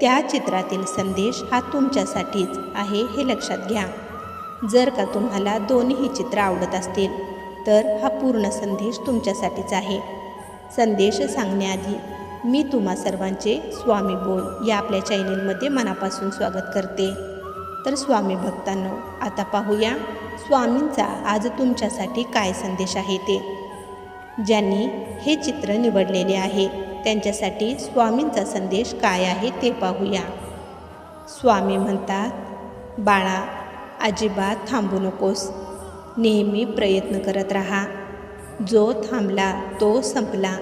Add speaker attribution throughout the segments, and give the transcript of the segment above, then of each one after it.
Speaker 1: त्या चित्रातील संदेश हा तुमच्यासाठीच आहे हे लक्षात घ्या. जर का तुम्हाला दोन्हीही चित्र आवडत असतील तर हा पूर्ण संदेश तुमच्यासाठीच आहे. संदेश सांगण्याआधी मी तुम्हा सर्वांचे स्वामी बोल या आपल्या चॅनेलमध्ये मनापासून स्वागत करते. तर स्वामी भक्तांनो आता पाहूया स्वामींचा आज तुमच्यासाठी काय संदेश आहे ते. ज्यांनी हे चित्र निवडलेले आहे त्यांच्यासाठी स्वामींचा संदेश काय आहे ते पाहूया. स्वामी म्हणतात बाळा अजिबात थांबू नकोस. नेहमी प्रयत्न करत राहा. जो थांबला तो संपला.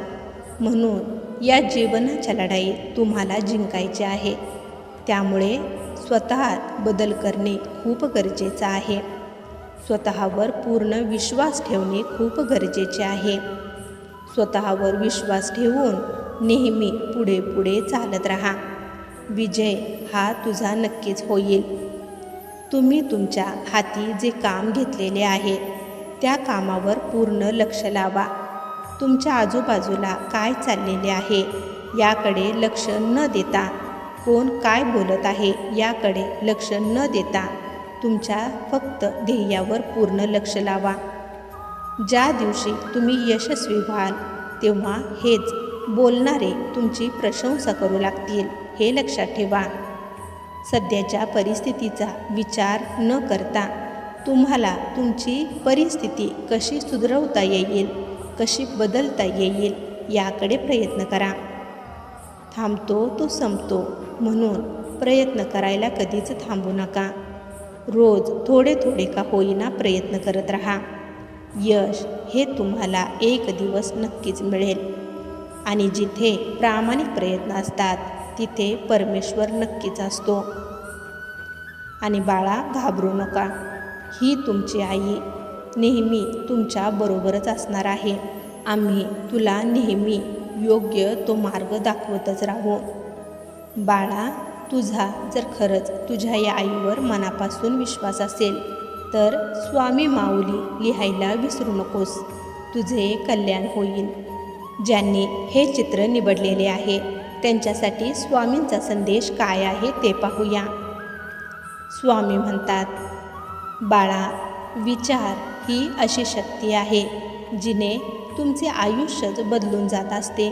Speaker 1: म्हणून या जीवनाच्या लढाईत तुम्हाला जिंकायचे आहे. त्यामुळे स्वतःत बदल करणे खूप गरजेचं आहे. स्वतःवर पूर्ण विश्वास ठेवणे खूप गरजेचे आहे. स्वतःवर विश्वास ठेवून नेहमी पुढे पुढे चालत राहा. विजय हा तुझा नक्कीच होईल. तुम्ही तुमच्या हाती जे काम घेतलेले आहे त्या कामावर पूर्ण लक्ष लावा. तुमच्या आजूबाजूला काय चाललेले आहे याकडे लक्ष न देता. कोण काय बोलत आहे याकडे लक्ष न देता. तुमच्या फक्त ध्येयावर पूर्ण लक्ष लावा. ज्या दिवशी तुम्ही यशस्वी व्हाल तेव्हा हेच बोलणारे तुमची प्रशंसा करू लागतील हे लक्षात ठेवा. सध्याच्या परिस्थितीचा विचार न करता तुम्हाला तुमची परिस्थिती कशी सुधरवता येईल कशी बदलता येईल याकडे प्रयत्न करा. थांबतो तो संपतो म्हणून प्रयत्न करायला कधीच थांबू नका. रोज थोडे थोडे का होईना प्रयत्न करत राहा. यश हे तुम्हाला एक दिवस नक्कीच मिळेल. आणि जिथे प्रामाणिक प्रयत्न असतात तिथे परमेश्वर नक्कीच असतो. आणि बाळा घाबरू नका. ही तुमची आई नेहमी तुमच्या बरोबरच असणार आहे. आम्ही तुला नेहमी योग्य तो मार्ग दाखवतच राहू. बाळा तुझा जर खरंच तुझ्या या आईवर मनापासून विश्वास असेल तर स्वामी माऊली लिहायला विसरू नकोस. तुझे कल्याण होईल. ज्यांनी हे चित्र निवडलेले आहे त्यांच्यासाठी स्वामींचा संदेश काय आहे ते पाहूया. स्वामी म्हणतात बाळा विचार ही अशी शक्ती आहे जिने तुमचे आयुष्यच बदलून जात असते.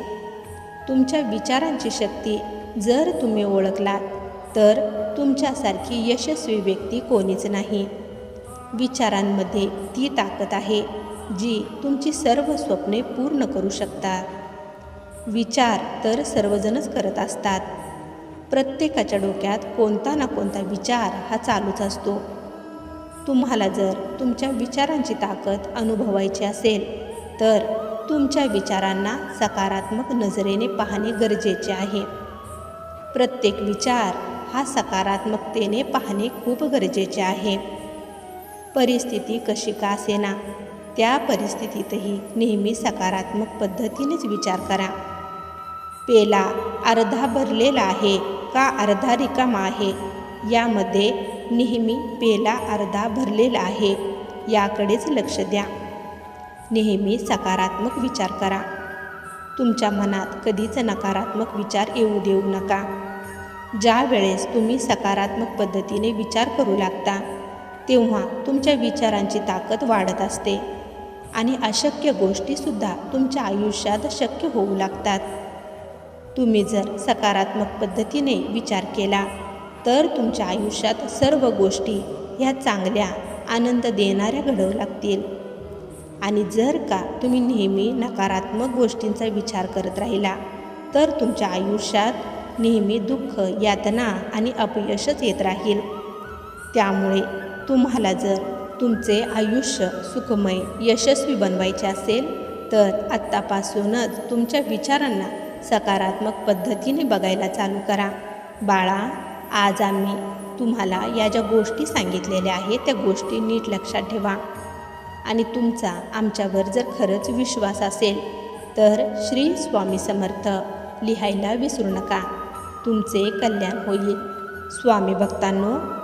Speaker 1: तुमच्या विचारांची शक्ती जर तुम्ही ओळखलात तर तुमच्यासारखी यशस्वी व्यक्ती कोणीच नाही. विचारांमध्ये ती ताकद आहे. जी तुमची सर्व स्वप्ने पूर्ण करू शकतात. विचार तर सर्वजणच करत असतात. प्रत्येकाच्या डोक्यात कोणता ना कोणता विचार हा चालूच असतो. तुम्हाला जर तुमच्या विचारांची ताकद अनुभवायची असेल तर तुमच्या विचारांना सकारात्मक नजरेने पाहणे गरजेचे आहे. प्रत्येक विचार हा सकारात्मकतेने पाहणे खूप गरजेचे आहे. परिस्थिती कशी का असेना? त्या परिस्थितीतही नेहमी सकारात्मक पद्धतीनेच विचार करा. पेला अर्धा भरलेला आहे का अर्धा रिकामा आहे? यामध्ये नेहमी पेला अर्धा भरलेला आहे याकडेच लक्ष द्या. नेहमी सकारात्मक विचार करा. तुमच्या मनात कधीच नकारात्मक विचार येऊ देऊ नका. ज्या वेळेस तुम्ही सकारात्मक पद्धतीने विचार करू लागता तेव्हा तुमच्या विचारांची ताकद वाढत असते. आणि अशक्य गोष्टीसुद्धा तुमच्या आयुष्यात शक्य होऊ लागतात. तुम्ही जर सकारात्मक पद्धतीने विचार केला तर तुमच्या आयुष्यात सर्व गोष्टी ह्या चांगल्या आनंद देणाऱ्या घडवू लागतील. आणि जर का तुम्ही नेहमी नकारात्मक गोष्टींचा विचार करत राहिला तर तुमच्या आयुष्यात नेहमी दुःख यातना आणि अपयशच येत राहील. त्यामुळे तुम्हाला जर तुमचे आयुष्य सुखमय यशस्वी बनवायचे असेल तर आत्तापासूनच तुमच्या विचारांना सकारात्मक पद्धतीने बघायला चालू करा. बाळा आज आम्ही तुम्हाला या ज्या गोष्टी सांगितलेल्या आहेत त्या गोष्टी नीट लक्षात ठेवा. आणि तुमचा आमच्यावर जर खरंच विश्वास असेल तर श्री स्वामी समर्थ लिहायला विसरू नका. तुमचे कल्याण होईल. स्वामी भक्तांनो